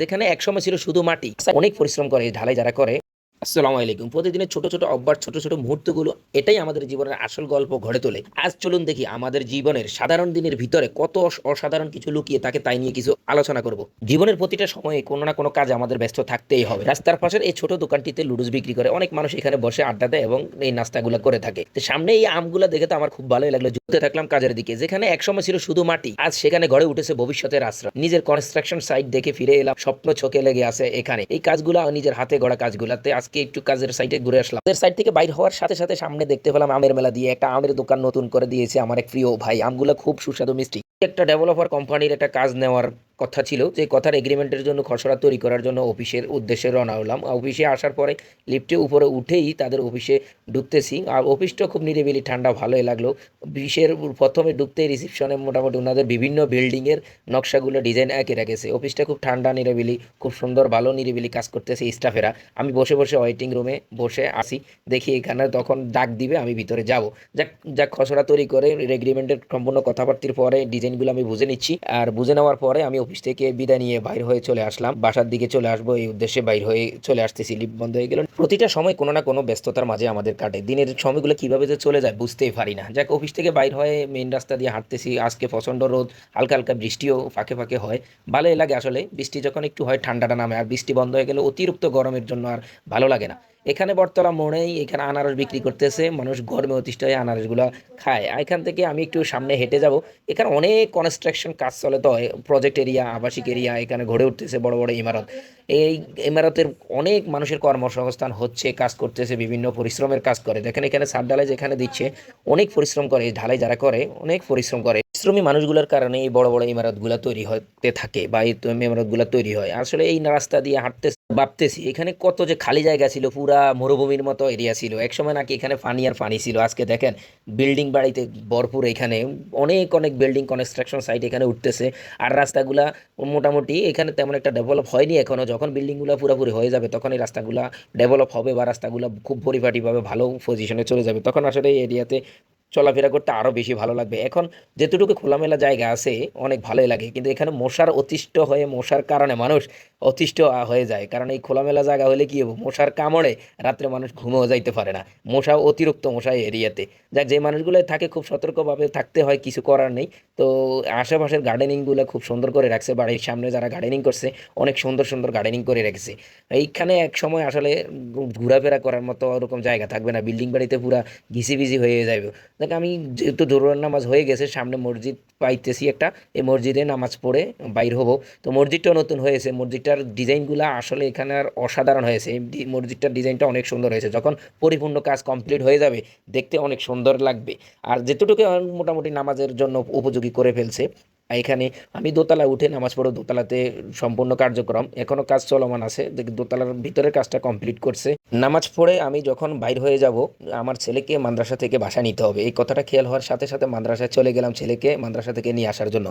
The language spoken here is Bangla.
যেখানে একসময় ছিল শুধু মাটি। অনেক পরিশ্রম করে ঢালাই যারা করে আসসালামু আলাইকুম। প্রতিদিনের ছোট ছোট অভ্যাস, ছোট ছোট মুহূর্তগুলো, এটাই আমাদের জীবনের আসল গল্প গড়ে তোলে। আজ চলুন দেখি আমাদের জীবনের সাধারণ দিনের ভিতরে কত অসাধারণ কিছু লুকিয়ে তাকে তাই নিয়ে কিছু আলোচনা করব। জীবনের প্রতিটা সময়ে কোনো না কোনো কাজে আমাদের ব্যস্ত থাকতেই হবে। রাস্তার পাশের এই ছোট দোকানটিতে লুডুস বিক্রি করে অনেক মানুষ এখানে বসে আড্ডা দেয় এবং এই নাস্তাগুলো করে থাকে। তো সামনে এই আমগুলো দেখে তো আমার খুব ভালোই লাগল। জুতে থাকলাম কাজের দিকে, যেখানে একসময় ছিল শুধু মাটি, আজ সেখানে গড়ে উঠেছে ভবিষ্যতের আশ্রয়। নিজের কনস্ট্রাকশন সাইট দেখে ফিরে এলাম, স্বপ্ন চোখে লেগে আছে এখানে। এই কাজগুলো নিজের হাতে গড়া কাজগুলাতে আজকে একটু কাজের সাইডে ঘুরে আসলাম। কাজের সাইড থেকে বাইর হওয়ার সাথে সাথে সামনে দেখতে পেলাম আমের মেলা দিয়ে একটা আমের দোকান নতুন করে দিয়েছে আমার এক প্রিয় ভাই। আমগুলো খুব সুস্বাদু, মিষ্টি। একটা ডেভেলপার কোম্পানির একটা কাজ নেওয়ার কথা ছিল যে কথার এগ্রিমেন্টের জন্য খসড়া তৈরি করার জন্য অফিসের উদ্দেশ্যে রওনা হলাম। অফিসে আসার পরে লিফটে উপরে উঠেই তাদের অফিসে ঢুকতেছি। আর অফিসটা খুব নিরিবিলি ঠান্ডা, ভালোই লাগল। অফিসের প্রথমে ঢুকতেই রিসেপশনে মোটামুটি ওনাদের বিভিন্ন বিল্ডিংয়ের নকশাগুলো ডিজাইন একে রেখেছে। অফিসটা খুব ঠান্ডা, নিরিবিলি, খুব সুন্দর, ভালো, নিরিবিলি কাজ করতেছে স্টাফেরা আমি বসে বসে ওয়েটিং রুমে বসে আসি দেখি এখানে তখন ডাক দিবে, আমি ভিতরে যাব। যাক যাক, খসড়া তৈরি করে এগ্রিমেন্টের সম্পূর্ণ কথাবার্তির পরে ডিজাইনগুলো আমি বুঝে নিচ্ছি। আর বুঝে নেওয়ার পরে আমি অফিস থেকে বিদায় নিয়ে বাইর হয়ে চলে আসলাম। বাসার দিকে চলে আসব এই উদ্দেশ্যে বাইর হয়ে চলে আসতেছি। লিফট বন্ধ হয়ে গেল। প্রতিটা সময় কোনো না কোনো ব্যস্ততার মাঝে আমাদের কাটে। দিনের সময়গুলো কীভাবে যে চলে যায় বুঝতেই পারি না। যাক, অফিস থেকে বাইর হয়ে মেইন রাস্তা দিয়ে হাঁটতেছি। আজকে প্রচণ্ড রোদ, হালকা হালকা বৃষ্টিও ফাঁকে ফাঁকে হয়। ভালোই লাগে আসলে। বৃষ্টি যখন একটু হয়, ঠান্ডাটা নামে। আর বৃষ্টি বন্ধ হয়ে গেলে অতিরিক্ত গরমের জন্য আর ভালো লাগে না। এখানে বটতলা মোড়েই এখানে আনারস বিক্রি করতেছে, মানুষ গরমে অতিষ্ঠ হয়ে আনারসগুলো খায়। এখান থেকে আমি একটু সামনে হেঁটে যাব। এখানে অনেক কনস্ট্রাকশন কাজ চলে তো প্রজেক্ট এরিয়া আবাসিক এরিয়া এখানে গড়ে উঠতেছে বড় বড় ইমারত। এই ইমারতের অনেক মানুষের কর্মসংস্থান হচ্ছে, কাজ করতেছে, বিভিন্ন পরিশ্রমের কাজ করে। দেখেন এখানে সার ঢালাই যেখানে দিচ্ছে, অনেক পরিশ্রম করে ঢালাই যারা করে, অনেক পরিশ্রম করে। পরিশ্রমী মানুষগুলোর কারণে এই বড় বড় ইমারতগুলো তৈরি হতে থাকে বা এই ইমারতগুলো তৈরি হয়। আসলে এই রাস্তা দিয়ে হাঁটতে ভাবতেছি, এখানে কত যে খালি জায়গা ছিল, পুরা মরুভূমির মতো এরিয়া ছিল। একসময় নাকি এখানে পানি আর পানি ছিল। আজকে দেখেন, বিল্ডিং বাড়িতে ভরপুর এখানে, অনেক অনেক বিল্ডিং কনস্ট্রাকশন সাইট এখানে উঠতেছে। আর রাস্তাগুলা মোটামুটি এখানে তেমন একটা ডেভেলপ হয়নি এখনও যখন বিল্ডিংগুলো পুরোপুরি হয়ে যাবে তখন এই রাস্তাগুলা ডেভেলপ হবে বা রাস্তাগুলো খুব পরিপাটিভাবে ভালো পজিশনে চলে যাবে। তখন আসলে এই এরিয়াতে চলাফেরা করতে আরও বেশি ভালো লাগবে। এখন যেতটুকু খোলামেলা জায়গা আছে, অনেক ভালোই লাগে। কিন্তু এখানে মশার অতিষ্ঠ হয়ে, মশার কারণে মানুষ অতিষ্ঠ হয়ে যায়। কারণ এই খোলামেলা জায়গা হলে কি হবে? মশার কামড়ে রাত্রে মানুষ ঘুমেও যাইতে পারে না। মশা অতিরিক্ত মশা এরিয়াতে। যাক, যে মানুষগুলো থাকে, খুব সতর্কভাবে থাকতে হয়, কিছু করার নেই। তো আশেপাশের গার্ডেনিংগুলো খুব সুন্দর করে রাখছে। বাড়ির সামনে যারা গার্ডেনিং করছে, অনেক সুন্দর সুন্দর গার্ডেনিং করে রেখেছে। এইখানে এক সময় আসলে ঘোরাফেরা করার মতো ওরকম জায়গা থাকবে না। বিল্ডিং বাড়িতে পুরা ঘিসি ভিসি হয়ে যাবে দেখ, আমি যেহেতু দৌড়ার নামাজ হয়ে গেছে, সামনে মসজিদ পাইতেছি একটা, এই মসজিদে নামাজ পড়ে বাইর হব। তো মসজিদটাও নতুন হয়েছে, মসজিদটার ডিজাইনগুলো আসলে এখানে আর অসাধারণ হয়েছে। এই মসজিদটার ডিজাইনটা অনেক সুন্দর হয়েছে, যখন পরিপূর্ণ কাজ কমপ্লিট হয়ে যাবে, দেখতে অনেক সুন্দর লাগবে। আর যেতটুকু মোটামুটি নামাজের জন্য উপযোগী করে ফেলছে এখানে আমি দোতলা উঠে নামাজ পড়ো দোতলাতে সম্পূর্ণ কার্যক্রম। এখনও কাজ চলমান আছে। দেখি, দোতলার ভিতরের কাজটা কমপ্লিট করছে। নামাজ পড়ে আমি যখন বাইর হয়ে যাব, আমার ছেলেকে মাদ্রাসা থেকে বাসা নিতে হবে। এই কথাটা খেয়াল হওয়ার সাথে সাথে মাদ্রাসায় চলে গেলাম ছেলেকে মাদ্রাসা থেকে নিয়ে আসার জন্য।